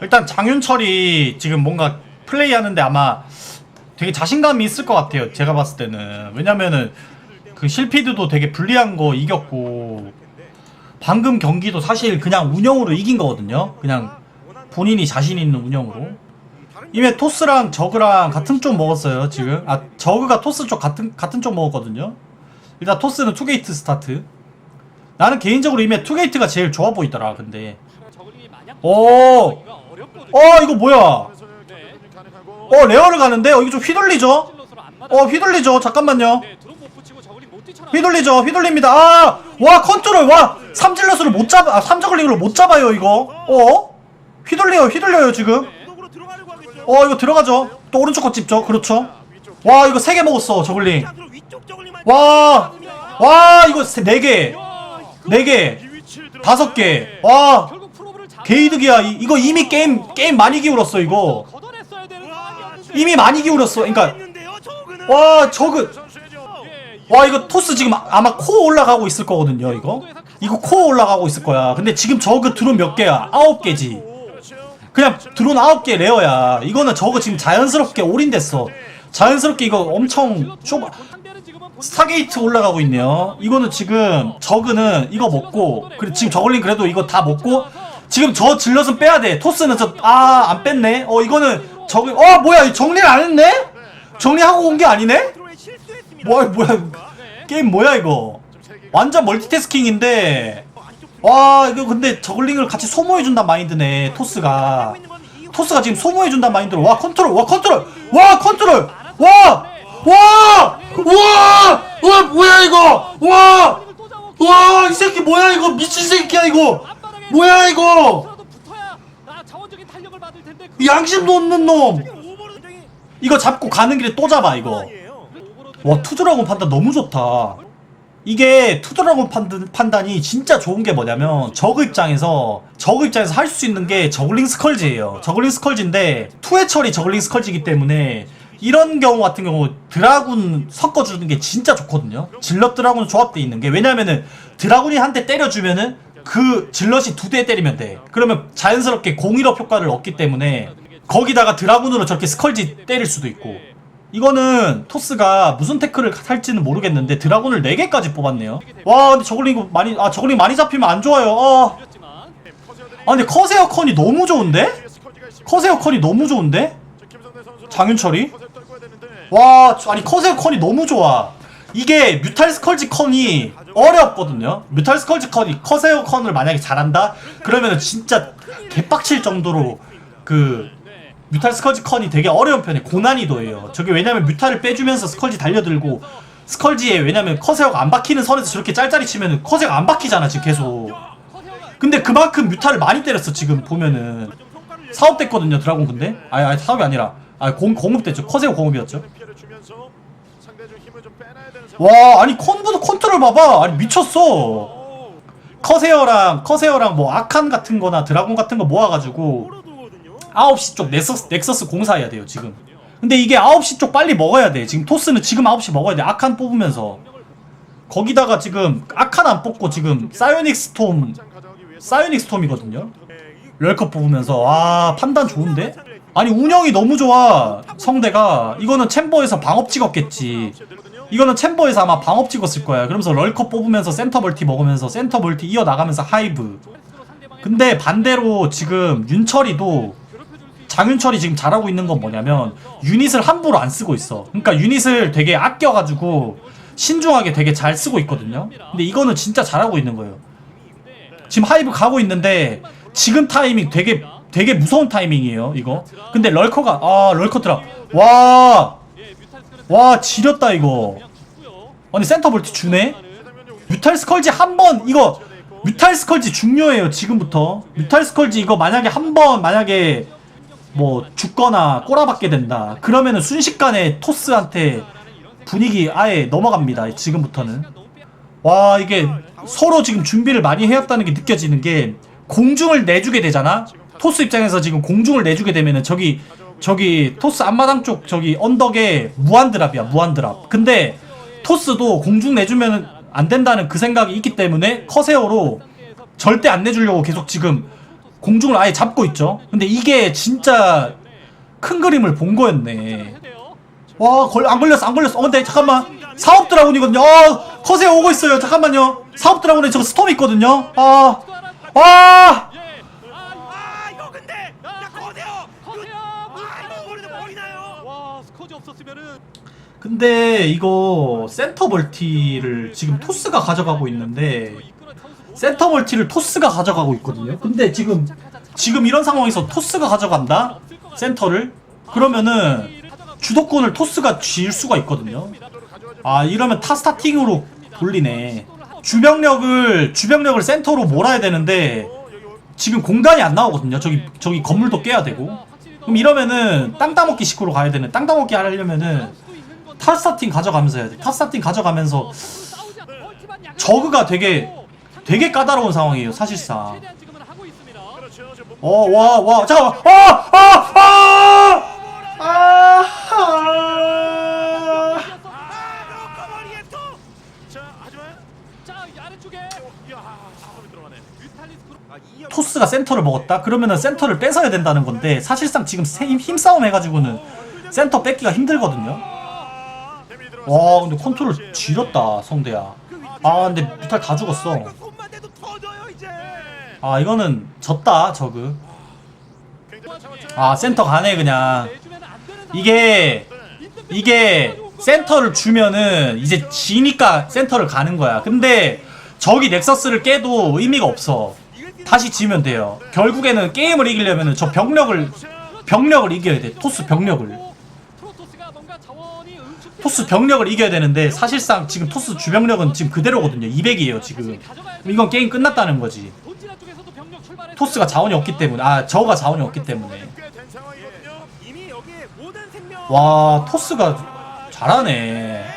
일단 장윤철이 지금 뭔가 플레이하는데 아마 되게 자신감이 있을 것 같아요. 제가 봤을 때는 왜냐면은 그 실피드도 되게 불리한 거 이겼고 방금 경기도 사실 그냥 운영으로 이긴 거거든요. 그냥 본인이 자신 있는 운영으로. 이미 토스랑 저그랑 같은 쪽 먹었어요 지금. 아 저그가 토스 쪽 같은 같은 쪽 먹었거든요. 일단 토스는 투게이트 스타트. 나는 개인적으로 이미 투게이트가 제일 좋아 보이더라. 근데 오, 어 이거 뭐야? 어 레어를 가는데 어 이거 좀 휘둘리죠? 어 휘둘리죠? 잠깐만요. 휘둘리죠? 휘둘립니다. 아, 와 컨트롤 와 삼질러스를 못 잡아, 아 삼저글링으로 못 잡아요 이거. 어? 휘둘려요, 휘둘려요 지금. 어 이거 들어가죠. 또 오른쪽 거 찝죠. 그렇죠. 와 이거 세 개 먹었어 저글링. 와, 와 이거 세- 네 개, 네 개, 다섯 개. 와 게이득이야. 이- 이거 이미 게임 게임 많이 기울었어 이거. 이미 많이 기울었어. 그러니까 와 저그. 와 이거 토스 지금 아- 아마 코어 올라가고 있을 거거든요 이거. 이거 코어 올라가고 있을 거야. 근데 지금 저그 드론 몇 개야? 아홉 개지. 그냥 드론 아홉 개 레어야. 이거는 저거 지금 자연스럽게 올인됐어. 자연스럽게 이거 엄청 쇼 스타게이트 올라가고 있네요. 이거는 지금 저그는 이거 먹고 그리고 지금 저글링 그래도 이거 다 먹고 지금 저 질럿은 빼야 돼. 토스는 저 아 안 뺐네. 어 이거는 저그 어 뭐야 정리를 안 했네? 정리하고 온 게 아니네? 뭐야 뭐야. 게임 뭐야 이거? 완전 멀티태스킹인데. 와 이거 근데 저글링을 같이 소모해 준단 마인드네 토스가. 토스가 지금 소모해 준단 마인드로. 와 컨트롤 와 컨트롤! 와 컨트롤! 와 와 와 와 뭐야 이거? 와 와 이 새끼 뭐야 이거? 미친 새끼야 이거 뭐야 이거? 이 양심도 없는 놈. 이거 잡고 가는 길에 또 잡아 이거. 와 투드라곤 판단 너무 좋다. 이게 투드라곤 판단, 판단이 진짜 좋은 게 뭐냐면 저그 입장에서 저그 입장에서 할 수 있는 게 저글링 스컬지예요. 저글링 스컬지인데 투회 처리 저글링 스컬지이기 때문에 이런 경우 같은 경우 드라군 섞어주는 게 진짜 좋거든요. 질럿 드라군 조합돼 있는 게. 왜냐면은 드라군이 한 대 때려주면은 그 질럿이 두 대 때리면 돼 그러면 자연스럽게 공일업 효과를 얻기 때문에 거기다가 드라군으로 저렇게 스컬지 때릴 수도 있고 이거는 토스가 무슨 태클을 할지는 모르겠는데 드라군을 4개까지 뽑았네요 와 근데 저글링 많이 아 저글링 많이 잡히면 안 좋아요 아, 아 근데 커세어 컨이 너무 좋은데? 커세어 컨이 너무 좋은데? 장윤철이? 와 저- 아니 커세어 컨이 너무 좋아 이게 뮤탈 스컬지 컨이 어렵거든요. 뮤탈 스컬지 컨이 커세어 컨을 만약에 잘한다? 그러면은 진짜 개빡칠 정도로 그 뮤탈 스컬지 컨이 되게 어려운 편이에요. 고난이도예요. 저게 왜냐면 뮤탈을 빼주면서 스컬지 달려들고 스컬지에 왜냐면 커세어가 안 박히는 선에서 저렇게 짤짤이 치면은 커세어가 안 박히잖아 지금 계속. 근데 그만큼 뮤탈을 많이 때렸어 지금 보면은. 사업됐거든요 드라곤 근데. 아니 아니 사업이 아니라. 아 공, 공업됐죠. 커세어 공업이었죠 와 아니 컨보드 컨트롤 봐봐. 아니 미쳤어. 커세어랑 커세어랑 뭐 아칸 같은 거나 드라곤 같은 거 모아가지고 9시 쪽 넥서스, 넥서스 공사해야 돼요 지금. 근데 이게 9시 쪽 빨리 먹어야 돼. 지금 토스는 지금 9시 먹어야 돼 아칸 뽑으면서. 거기다가 지금 아칸 안 뽑고 지금 사이오닉 스톰 사이오닉 스톰이거든요. 럴컵 뽑으면서. 와 판단 좋은데? 아니 운영이 너무 좋아 성대가. 이거는 챔버에서 방업 찍었겠지. 이거는 챔버에서 아마 방업 찍었을 거야. 그러면서 럴컵 뽑으면서 센터 멀티 먹으면서 센터 멀티 이어나가면서 하이브. 근데 반대로 지금 윤철이도 장윤철이 지금 잘하고 있는 건 뭐냐면 유닛을 함부로 안 쓰고 있어. 그러니까 유닛을 되게 아껴가지고 신중하게 되게 잘 쓰고 있거든요. 근데 이거는 진짜 잘하고 있는 거예요. 지금 하이브 가고 있는데 지금 타이밍 되게 되게 무서운 타이밍이에요 이거. 근데 럴커가 아 럴커 드랍 와와 지렸다 이거. 아니 센터 볼트 주네? 뮤탈 스컬지 한 번 이거. 뮤탈 스컬지 중요해요 지금부터. 뮤탈 스컬지 이거 만약에 한 번 만약에 뭐 죽거나 꼬라박게 된다. 그러면은 순식간에 토스한테 분위기 아예 넘어갑니다 지금부터는. 와 이게 서로 지금 준비를 많이 해왔다는 게 느껴지는 게 공중을 내주게 되잖아 토스 입장에서 지금 공중을 내주게 되면은 저기 저기 토스 앞마당 쪽 저기 언덕에 무한드랍이야 무한드랍 근데 토스도 공중 내주면은 안 된다는 그 생각이 있기 때문에 커세어로 절대 안 내주려고 계속 지금 공중을 아예 잡고 있죠. 근데 이게 진짜 큰 그림을 본 거였네. 와, 걸, 안 걸렸어, 안 걸렸어. 어, 근데 잠깐만. 사업 드라군이거든요. 어, 컷에 오고 있어요. 잠깐만요. 사업 드라군에 저거 스톰 있거든요. 아, 와! 아 근데 이거 센터 멀티를 지금 토스가 가져가고 있는데 센터 멀티를 토스가 가져가고 있거든요. 근데 지금 지금 이런 상황에서 토스가 가져간다? 센터를? 그러면은 주도권을 토스가 쥘 수가 있거든요. 아 이러면 타 스타팅으로 돌리네. 주병력을 주병력을 센터로 몰아야 되는데 지금 공간이 안 나오거든요. 저기 저기 건물도 깨야 되고. 그럼 이러면은 땅 따먹기 식으로 가야 되는. 땅 따먹기 하려면은 타 스타팅 가져가면서 해야 돼. 타 스타팅 가져가면서 저그가 되게 되게 까다로운 상황이에요. 사실상. 최대한 지금은 하고 있습니다. 그렇죠. 저 목- 어, 와, 와, 잠깐만. 아, 아, 아! 이형 토스가 센터를 먹었다? 그러면은 센터를 뺏어야 된다는 건데 사실상 지금 힘싸움 해가지고는 센터 뺏기가 힘들거든요. 와, 근데 컨트롤 지렸다, 성대야. 아, 근데 뮤탈 다 죽었어. 아, 이거는 졌다, 저그. 아, 센터 가네, 그냥. 이게. 이게 센터를 주면은 이제 지니까 센터를 가는 거야. 근데 저기 넥서스를 깨도 의미가 없어. 다시 지면 돼요. 결국에는 게임을 이기려면은 저 병력을 병력을 이겨야 돼. 토스 병력을. 토스 병력을 이겨야 되는데 사실상 지금 토스 주병력은 지금 그대로거든요. 200이에요, 지금. 이건 게임 끝났다는 거지. 토스가 자원이 없기 때문에 아, 저가 자원이 없기 때문에. 와, 토스가 잘하네.